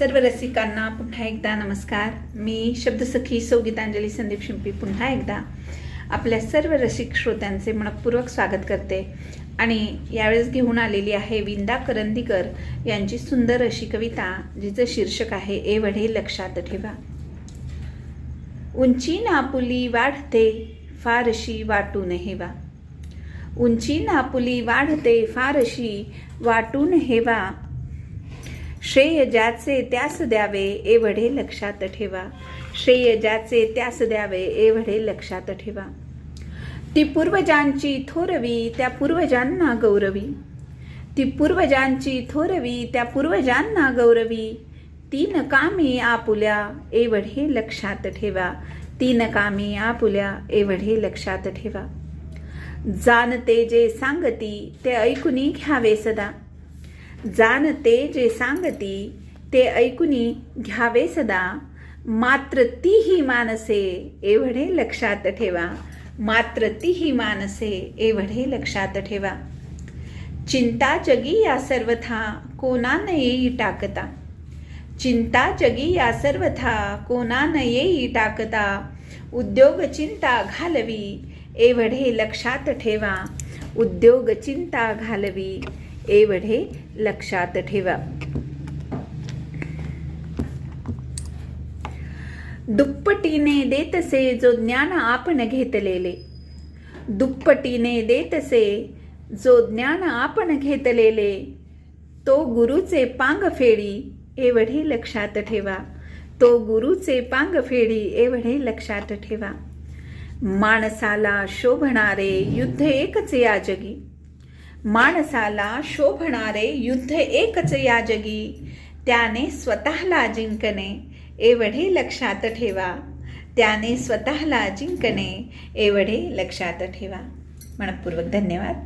सर्व रसिकांना पुन्हा एकदा नमस्कार. मी शब्दसखी सौ गीतांजली संदीप शिंपी पुन्हा एकदा आपल्या सर्व रसिक श्रोत्यांचे मनपूर्वक स्वागत करते. आणि यावेळेस घेऊन आलेली आहे विंदा करंदीकर यांची सुंदर अशी कविता जिचं शीर्षक आहे ए वढे लक्षात ठेवा. उंची नापुली वाढते फारशी वाटून हेवा उंची नापुली वाढते फारशी वाटून हेवा श्रेय ज्याचे त्यास द्यावे एवढे लक्षात ठेवा. श्रेय ज्याचे त्यास द्यावे एवढे लक्षात ठेवा. ती पूर्वजांची थोरवी त्या पूर्वजांना गौरवी. ती पूर्वजांची थोरवी त्या पूर्वजांना गौरवी. तीन कामी आपुल्या एवढे लक्षात ठेवा. तीन कामी आपुल्या एवढे लक्षात ठेवा. जाणते जे सांगती ते ऐकून घ्यावे सदा. जाणते जे सांगती ते ऐकुनी घ्यावे सदा. मात्र तीही मानसे एवढे लक्षात ठेवा. मात्र तीही मानसे एवढे लक्षात ठेवा. चिंता जगी या सर्वथा कोणा न येई टाकता. चिंता जगी या सर्वथा कोणा न येई टाकता. उद्योग चिंता घालवी एवढे लक्षात ठेवा. उद्योग चिंता घालवी एवढे लक्षात ठेवा. दुप्पटीने देतसे जो ज्ञान आपण घेतलेले. दुप्पटीने देतसे जो ज्ञान आपण घेतलेले. तो गुरुचे पांग फेडी एवढे लक्षात ठेवा. तो गुरुचे पांग फेडी एवढे लक्षात ठेवा. माणसाला शोभणारे युद्ध एकच या जगी माणसाला शोभणारे युद्ध एकच या जगी. त्याने स्वतःला जिंकणे एवढे लक्षात ठेवा. त्याने स्वतःला जिंकणे एवढे लक्षात ठेवा. मनपूर्वक धन्यवाद.